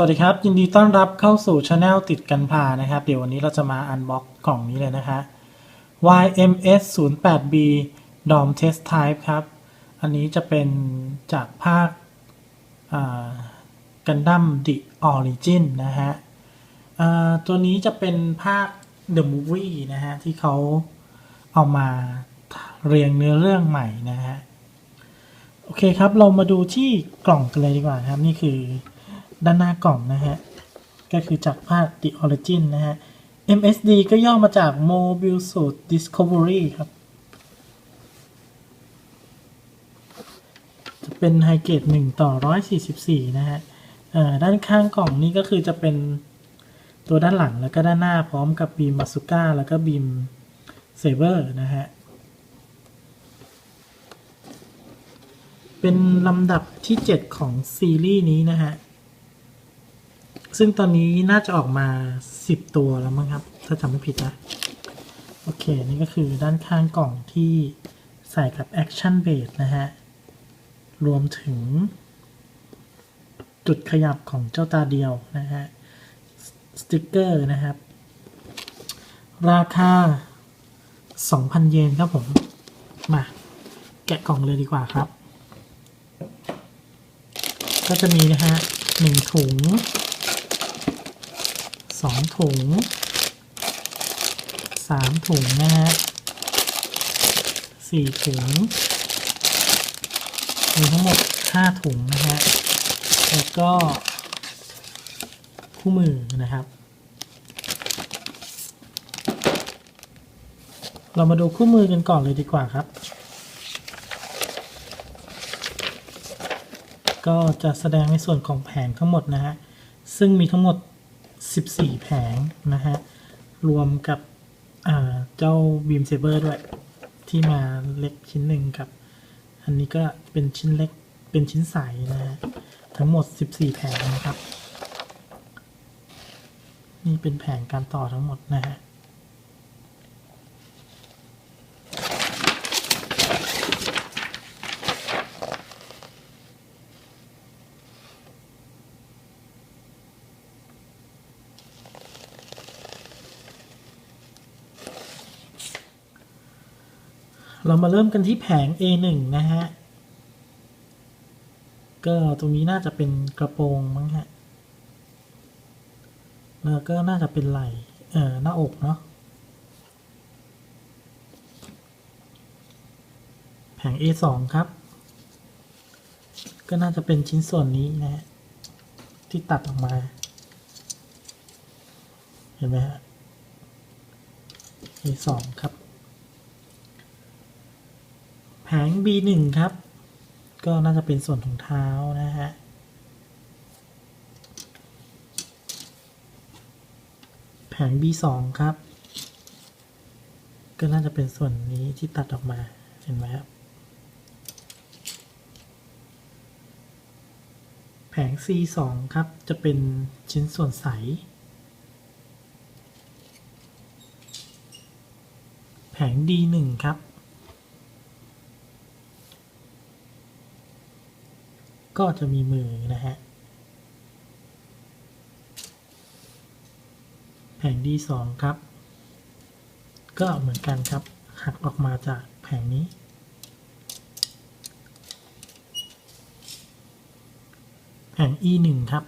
สวัสดีครับ ยินดีต้อนรับเข้าสู่ช anel ติดกันพานะครับ เดี๋ยววันนี้เราจะมาอันบ็อกกล่องนี้เลยนะคะ YMS 0 8 B DOM Test Type ครับ อันนี้จะเป็นจากภาคกันดั้ม The Origin นะฮะตัวนี้จะเป็นภาค The Movie นะฮะ ที่เขาเอามาเรียงเนื้อเรื่องใหม่นะฮะ โอเคครับ เรามาดูที่กล่องกันเลยดีกว่าครับ นี่คือ ด้านหน้ากล่องนะฮะ ก็คือจากภาค The Origin นะฮะ MSD ก็ย่อมาจาก Mobile Suit Discovery ครับ จะเป็นไฮเกรด1 ต่อ 144 นะฮะเอ่อด้านข้างกล่องนี้ก็คือจะเป็นตัวด้านหลังแล้วก็ด้านหน้าพร้อมกับบีม b า z ูก้าแล้วก็บีมเซเบอร์นะฮะ เป็นลำดับที่ 7 ของซีรีส์นี้นะฮะ ซึ่งตอนนี้น่าจะออกมา 10 ตัวแล้วมั้งครับ ถ้าจำไม่ผิดนะ โอเค นี่ก็คือด้านข้างกล่องที่ใส่กับ Action Base นะฮะ รวมถึง จุดขยับของเจ้าตาเดียวนะฮะ สติกเกอร์นะครับ ราคา 2,000 เยนครับผม มา แกะกล่องเลยดีกว่าครับ ก็จะมีนะฮะหนึ่งถุง สองถุงสามถุงนะฮะสี่ถุง มีทั้งหมดห้าถุงนะฮะ แล้วก็ คู่มือนะครับ เรามาดูคู่มือกันก่อนเลยดีกว่าครับ ก็จะแสดงในส่วนของแผงทั้งหมดนะฮะ ซึ่งมีทั้งหมด 14 แผงนะฮะ รวมกับเจ้าบีมเซเบอร์ด้วย ที่มาเล็กชิ้นหนึ่งกับ อันนี้ก็เป็นชิ้นเล็กเป็นชิ้นใสนะฮะ ทั้งหมด 14 แผงนะครับ นี่เป็นแผงการต่อทั้งหมดนะฮะ เรามาเริ่มกันที่แผง A1 นะฮะ ก็ตรงนี้น่าจะเป็นกระโปรงมั้งฮะ แล้วก็น่าจะเป็นไหล่เอ่อหน้าอกเนาะ แผง A2 ครับ ก็น่าจะเป็นชิ้นส่วนนี้นะฮะ ที่ตัดออกมา เห็นไหมฮะ A2 ครับ แผง B1 ครับ ก็น่าจะเป็นส่วนของเท้านะฮะแผง B2 ครับ ก็น่าจะเป็นส่วนนี้ที่ตัดออกมาเห็นไหมครับแผง C2 ครับ จะเป็นชิ้นส่วนใส แผง D1 ครับ ก็จะมีมือนะฮะ แผง D2 ครับ ก็เหมือนกันครับ หักออกมาจากแผงนี้ แผง E1 ครับ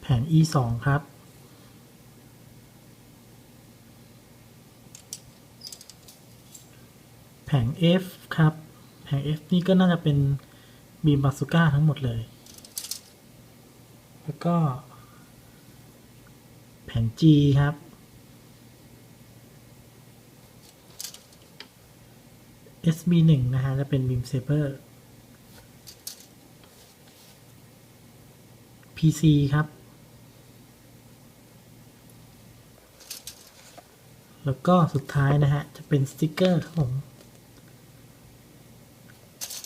แผง E2 ครับ แผ ง F ครับ แผง F นี่ก็น่าจะเป็นบีมบาสุก้าทั้งหมดเลย แล้วก็ แผง G ครับ SB1 นะฮะจะเป็นบีมเซเบอร์ PC ครับ แล้วก็สุดท้ายนะฮะ จะเป็นสติกเกอร์ครับผม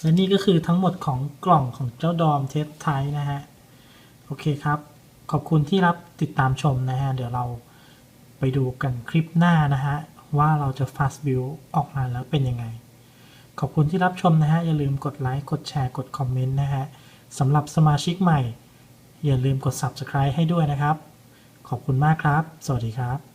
และนี่ก็คือทั้งหมดของกล่องของเจ้าดอมเทสไทนะฮะ โอเคครับ ขอบคุณที่รับติดตามชมนะฮะ เดี๋ยวเราไปดูกันคลิปหน้านะฮะ ว่าเราจะ fast build ออกมาแล้วเป็นยังไง ขอบคุณที่รับชมนะฮะ อย่าลืมกดไลค์ กดแชร์ กดคอมเมนต์นะฮะสำหรับสมาชิกใหม่ อย่าลืมกด Subscribe ให้ด้วยนะครับ ขอบคุณมากครับ สวัสดีครับ